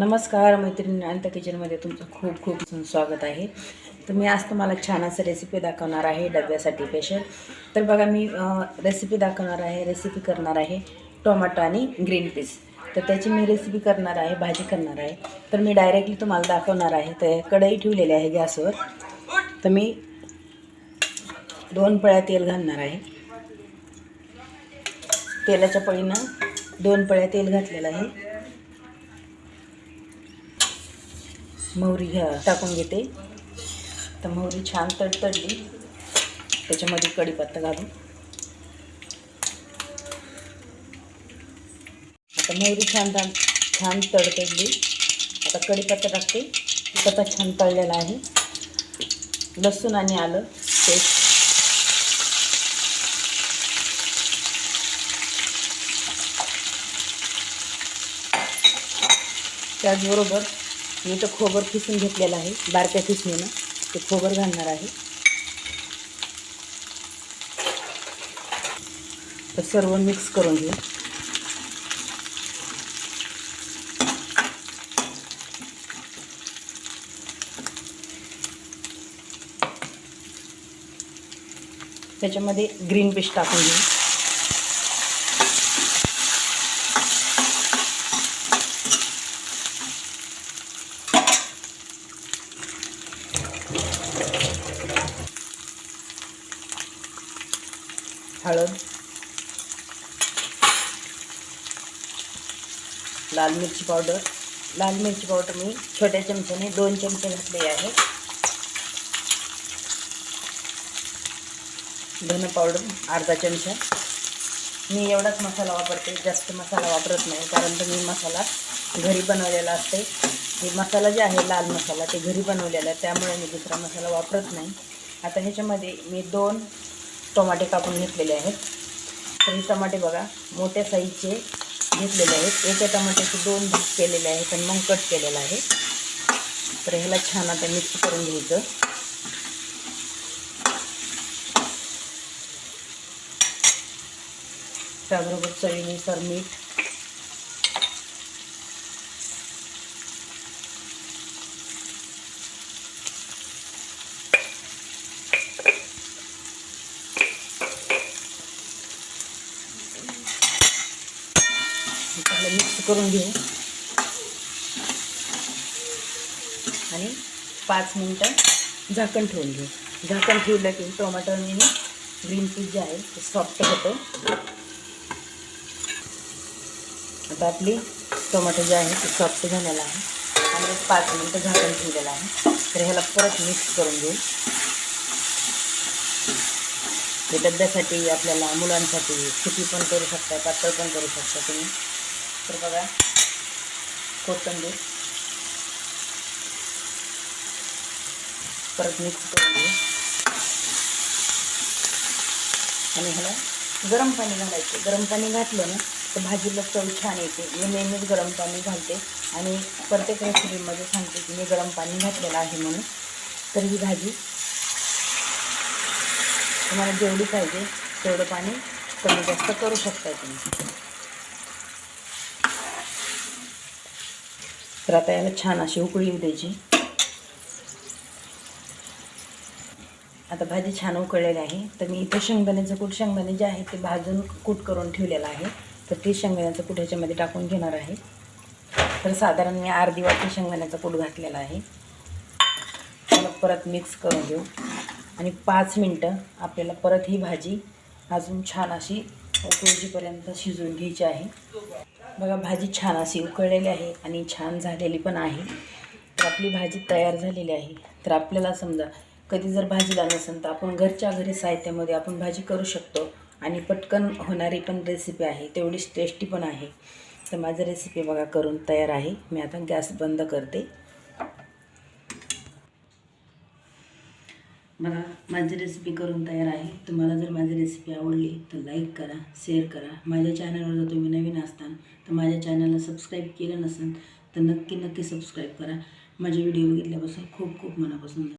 नमस्कार मैत्रिणी अंत किचनमध्ये तुमचं खूप खूप स्वागत आहे. तर मी आज तुम्हाला छान असं रेसिपी दाखवणार आहे डब्यासाठी स्पेशल तर बघा मी रेसिपी दाखवणार आहे रेसिपी करणार आहे टोमॅटो आणि ग्रीन पीस तर त्याची मी रेसिपी करणार आहे भाजी करणार आहे. तर मी डायरेक्टली तुम्हाला दाखवणार आहे तर कढई ठेवलेली आहे गॅसवर. तर मी दोन पळ्या तेल घालणार आहे. तेलाच्या पळीनं दोन पळ्या तेल घातलेलं आहे. मोहरी घ्या टाकून घेते. तर मोहरी छान तडतडली. त्याच्यामध्ये कढीपत्ता घालून. आता मोहरी छान छान छान तडतडली. आता कढीपत्ता टाकते. कढीपत्ता छान तळलेला आहे. लसूण आणि आलं पेस्ट. त्याचबरोबर मी तर खोबर किसून घेतलेलं आहे. बारक्या किसणीनं. ते खोबर घालणार आहे. तर सर्व मिक्स करून घेऊ. त्याच्यामध्ये ग्रीन पीस टाकून घेऊ. हळद लाल मिरची पावडर. लाल मिरची पावडर मी छोट्या चमच्याने दोन चमचे घातले आहे. धन पावडर अर्धा चमचा. मी एवढाच मसाला वापरते जास्त मसाला वापरत नाही कारण तर मी मसाला घरी बनवलेला असते. हे मसाला जे आहे लाल मसाला ते घरी बनवलेला आहे त्यामुळे मी दुसरा मसाला वापरत नाही. आता ह्याच्यामध्ये मी दोन टोमाटे कापून घेतलेले आहेत. तर हे टमाटे बघा मोठ्या साईजचे घेतलेले आहेत. एका टमाट्याचे दोन भाग केलेले आहेत आणि मग कट केलेला आहे. तर ह्याला छान आता मिक्स करून घ्यायचं. त्याबरोबर चवीनुसार मीठ चांगलं मिक्स करून घेऊ. आणि पाच मिनटं झाकण ठेवून घेऊ. झाकण ठेवलं की टोमॅटो आणि ग्रीन पीस जे आहे ते सॉफ्ट होतं. आता आपली टोमॅटो जे आहे ते सॉफ्ट झालेलं आहे. आणि एक पाच मिनटं झाकण ठेवलेलं आहे. तर ह्याला परत मिक्स करून घेऊ. हे डब्यासाठी आपल्याला मुलांसाठी सुकी पण करू शकता पातळ पण करू शकता तुम्ही. तर बघा. कोथिंबीर. परत मिक्स करून घेऊ. आणि ह्याला गरम पाणी घालायचं. गरम पाणी घातलं ना तर भाजीला चव छान येते. मी नेहमीच गरम पाणी घालते. आणि प्रत्येक रेसिपीमध्ये सांगते की मी गरम पाणी घातलेलं आहे म्हणून. तर ही भाजी तुम्हाला जेवढी पाहिजे तेवढं पाणी कमी जास्त करू शकता तुम्ही. तर आता याला छान अशी उकळी येऊ द्यायची. आता भाजी छान उकळलेली आहे. तर मी इथं शेंगदाण्याचं कूट शेंगदाणे जे आहे ते भाजून कूट करून ठेवलेलं आहे. तर ते शेंगदाण्याचं कूट ह्याच्यामध्ये टाकून घेणार आहे. तर साधारण मी अर्धी वाटी शेंगदाण्याचा कूट घातलेला आहे. त्याला परत मिक्स करून घेऊ. आणि पाच मिनटं आपल्याला परत ही भाजी अजून छान अशी उकळीपर्यंत शिजवून घ्यायची आहे. बघा भाजी छान अशी उकळलेली आहे आणि छान झालेली पण आहे. तर आपली भाजी तयार झालेली आहे. तर आपल्याला समजा कधी जर भाजीला नसेल तर आपण घरच्या घरी साहित्यामध्ये आपण भाजी करू शकतो आणि पटकन होणारी पण रेसिपी आहे. तेवढीच टेस्टी पण आहे. तर माझं रेसिपी बघा करून तयार आहे. मी आता गॅस बंद करते. बघा माझी रेसिपी करून तयार आहे. तुम्हाला जर माझी रेसिपी आवडली तर लाईक करा शेअर करा. माझ्या चॅनलवर जर तुम्ही नवीन असताल तर माझ्या चॅनलला सबस्क्राईब केलं नसेल तर नक्की नक्की सबस्क्राईब करा. माझे व्हिडिओ बघितल्यापासून खूप खूप मनापासून